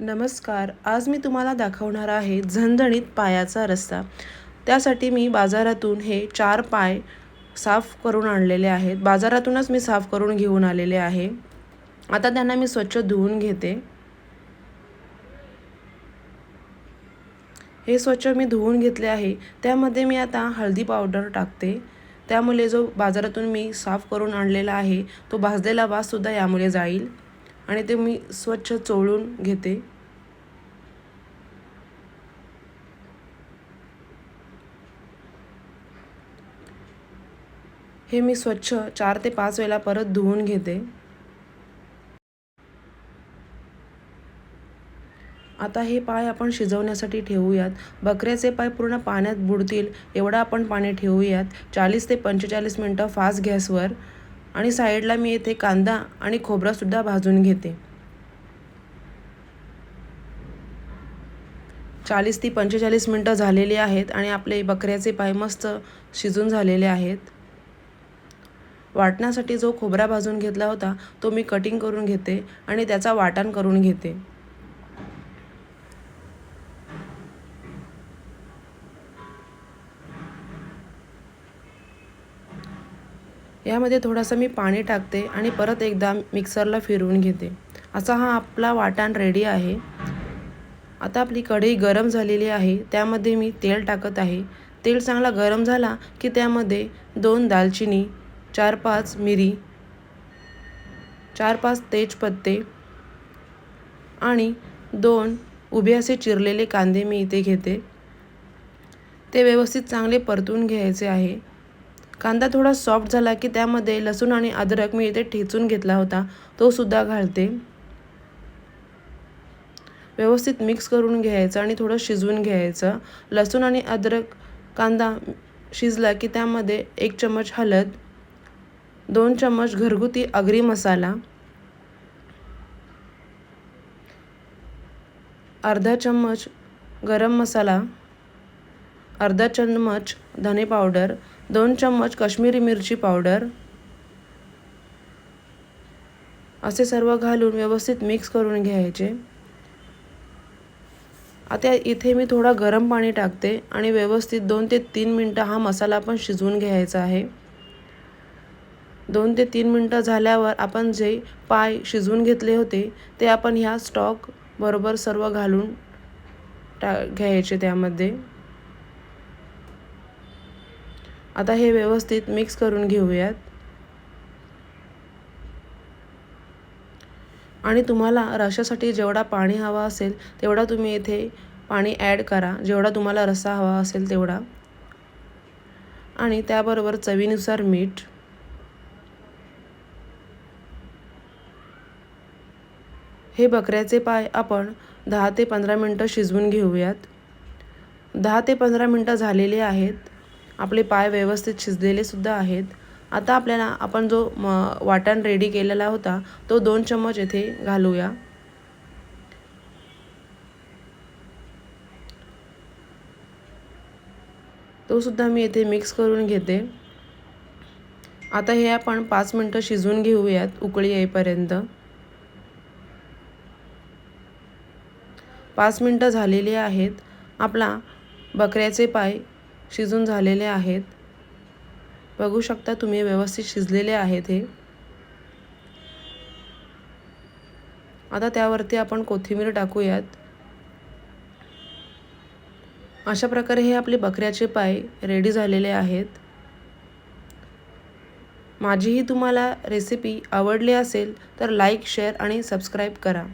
नमस्कार. आज मी तुम्हाला दाखवणार आहे झणझणीत पायाचा रस्ता. त्यासाठी मी बाजारातून हे चार पाय साफ करून आणलेले आहेत. बाजारातूनच मी साफ करून घेऊन आलेले आहे. आता त्यांना मी स्वच्छ धुवून घेते. हे स्वच्छ मी धुवून घेतले आहे. त्यामध्ये मी आता हळदी पावडर टाकते. त्यामुळे जो बाजारातून मी साफ करून आणलेला आहे तो भाजलेला वाससुद्धा यामुळे जाईल. आणि ते मी स्वच्छ चोळून घेते. हे मी स्वच्छ चार ते पाच वेळा परत धुवून घेते. आता हे पाय आपण शिजवण्यासाठी ठेवूयात. बकऱ्याचे पाय पूर्ण पाण्यात बुडतील एवढं आपण पाणी ठेवूयात. चाळीस ते पंचेचाळीस मिनटं फास्ट गॅसवर आणि साईडला मी येथे कांदा आणि खोबरासुद्धा भाजून घेते. चाळीस ते पंचेचाळीस मिनटं झालेली आहेत आणि आपले बकऱ्याचे पाय मस्त शिजून झालेले आहेत. वाटण्यासाठी जो खोबरा भाजून घेतला होता तो मी कटिंग करून घेते आणि त्याचा वाटण करून घेते. यामध्ये थोडासा मी पाणी टाकते आणि परत एकदा मिक्सरला फिरवून घेते. असा हा आपला वाटण रेडी आहे. आता आपली कढई गरम झालेली आहे त्यामध्ये मी तेल टाकत आहे. तेल चांगला गरम झाला की त्यामध्ये दोन दालचिनी चार पाच मिरी चार पाच तेजपत्ते आणि दोन उभे असे चिरलेले कांदे मी इथे घेते. ते व्यवस्थित चांगले परतून घ्यायचे आहे. कांदा थोडा सॉफ्ट झाला की त्यामध्ये लसूण आणि अद्रक मी इथे ठेचून घेतला होता तो सुद्धा घालते. व्यवस्थित मिक्स करून घ्यायचं आणि थोडं शिजवून घ्यायचं. लसूण आणि अद्रक कांदा शिजला की त्यामध्ये एक चमच हळद दोन चम्मच घरगुती अग्री मसाला अर्धा चम्मच गरम मसाला अर्धा चम्मच धने पावडर दोन चम्मच काश्मीरी मिरची पावडर असे सर्व घालून व्यवस्थित मिक्स करून घ्यायचे. आता इथे मी थोडा गरम पाणी टाकते आणि व्यवस्थित दोन ते तीन मिनटं हा मसाला पण शिजवून घ्यायचा आहे. दोन ते तीन मिनटं झाल्यावर आपण जे पाय शिजवून घेतले होते ते आपण ह्या स्टॉक बरोबर सर्व घालून टा घ्यायचे त्यामध्ये. आता हे व्यवस्थित मिक्स करून घेऊयात. आणि तुम्हाला रशासाठी जेवढा पाणी हवा असेल तेवढा तुम्ही इथे पाणी ॲड करा. जेवढा तुम्हाला रस्सा हवा असेल तेवढा. आणि त्याबरोबर चवीनुसार मीठ. हे बकऱ्याचे पाय आपण दहा ते पंधरा मिनटं शिजवून घेऊयात. दहा ते पंधरा मिनटं झालेले आहेत. आपले पाय व्यवस्थित शिजलेलेसुद्धा आहेत. आता आपल्याला आपण जो म वाटण रेडी केलेला होता तो दोन चम्मच येथे घालूया. तो सुद्धा मी येथे मिक्स करून घेते. आता हे आपण पाच मिनटं शिजवून घेऊयात उकळी येईपर्यंत. पाच मिनटं झालेली आहेत. आपला बकऱ्याचे पाय शिजून झालेले आहेत. बघू शकता तुम्ही व्यवस्थित शिजलेले आहेत हे. आता त्यावरती आपण कोथिंबीर टाकूयात. अशा प्रकारे हे आपले बकऱ्याचे पाय रेडी झालेले आहेत. माझी ही तुम्हाला रेसिपी आवडली असेल तर लाईक शेअर आणि सबस्क्राईब करा.